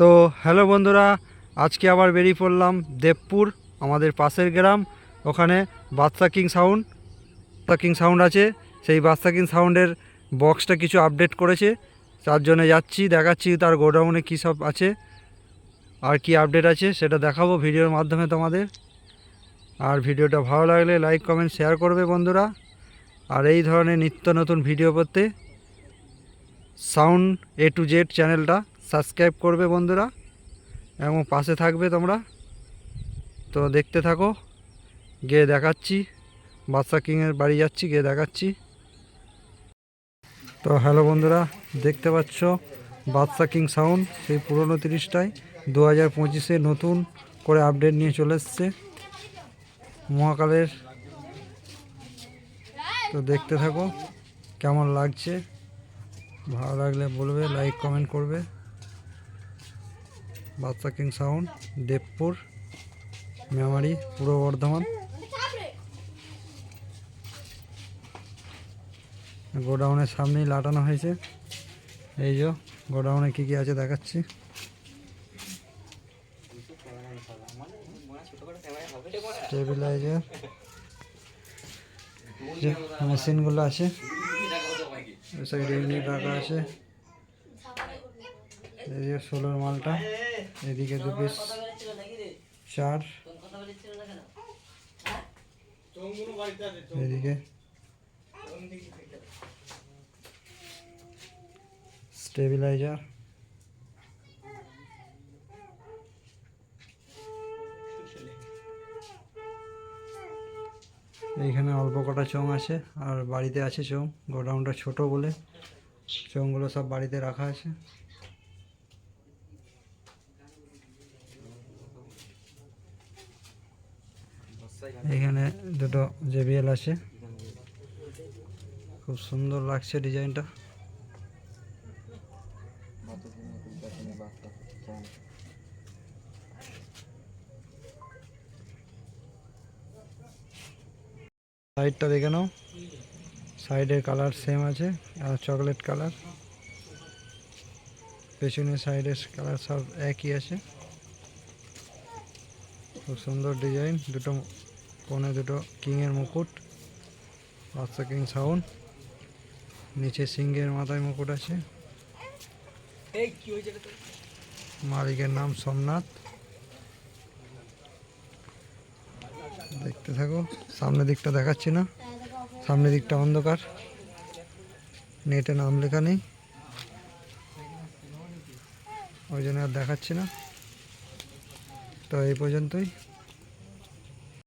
তো হ্যালো বন্ধুরা, আজকে আবার বেরিয়ে পড়লাম দেবপুর, আমাদের পাশের গ্রাম। ওখানে Badsha king sound king sound আছে। সেই বাদশা কিং সাউন্ডের বক্সটা কিছু আপডেট করেছে। তার জন্য যাচ্ছি, দেখাচ্ছি তার গোডাউনে কী সব আছে, আর কি আপডেট আছে, সেটা দেখাবো ভিডিওর মাধ্যমে তোমাদের। আর ভিডিওটা ভালো লাগলে লাইক কমেন্ট শেয়ার করবে বন্ধুরা। আর এই ধরনের নিত্য নতুন ভিডিও করতে সাউন্ড এ টু জেড চ্যানেলটা সাবস্ক্রাইব করবে বন্ধুরা এবং পাশে থাকবে তোমরা। তো দেখতে থাকো, গিয়ে দেখাচ্ছি, বাদশা কিংয়ের বাড়ি যাচ্ছি, গিয়ে দেখাচ্ছি। তো হ্যালো বন্ধুরা, দেখতে পাচ্ছ বাদশা কিং সাউন্ড সেই পুরনো তিরিশটায় দু হাজার পঁচিশে নতুন করে আপডেট নিয়ে চলে এসছে মহাকালের। তো দেখতে থাকো, কেমন লাগছে? ভালো লাগলে বলবে, লাইক, কমেন্ট করবে। Badsha king sound, Debpur, Memari, Purba Bardhaman. গোডাউনের সামনেই লাটানো হয়েছে। এই যে, গোডাউনে কী কী আছে দেখাচ্ছি। স্টেবিলাইজার। মেশিনগুলো আছে। রাখা আছে। এদিকে ষোলোর মালটা, এদিকে দু পিস চার। এদিকে স্টেবিলাইজার। এইখানে অল্প কটা চোঙ আছে, আর বাড়িতে আছে চোঙ গোডাউনটা ছোট বলে চোঙগুলো সব বাড়িতে রাখা আছে। এখানে দুটো জেবিএল আছে। খুব সুন্দর লাগছে ডিজাইনটা। সাইডটা দেখে নাও। সাইডের কালার সেম আছে, আর চকলেট কালার। পেছনের সাইডের কালার সব একই আছে। খুব সুন্দর ডিজাইন, দুটো কোণে দুটো কিংয়ের মুকুট বাদশা কিং সাউন্ড নিচে সিংহের মাথায় মুকুট আছে। মালিকের নাম সোমনাথ। দেখতে থাকো সামনের দিকটা দেখাচ্ছি না। সামনের দিকটা অন্ধকার। নেটে নাম লেখা নেই। ওই জন্য আর দেখাচ্ছি না। তো এই পর্যন্তই।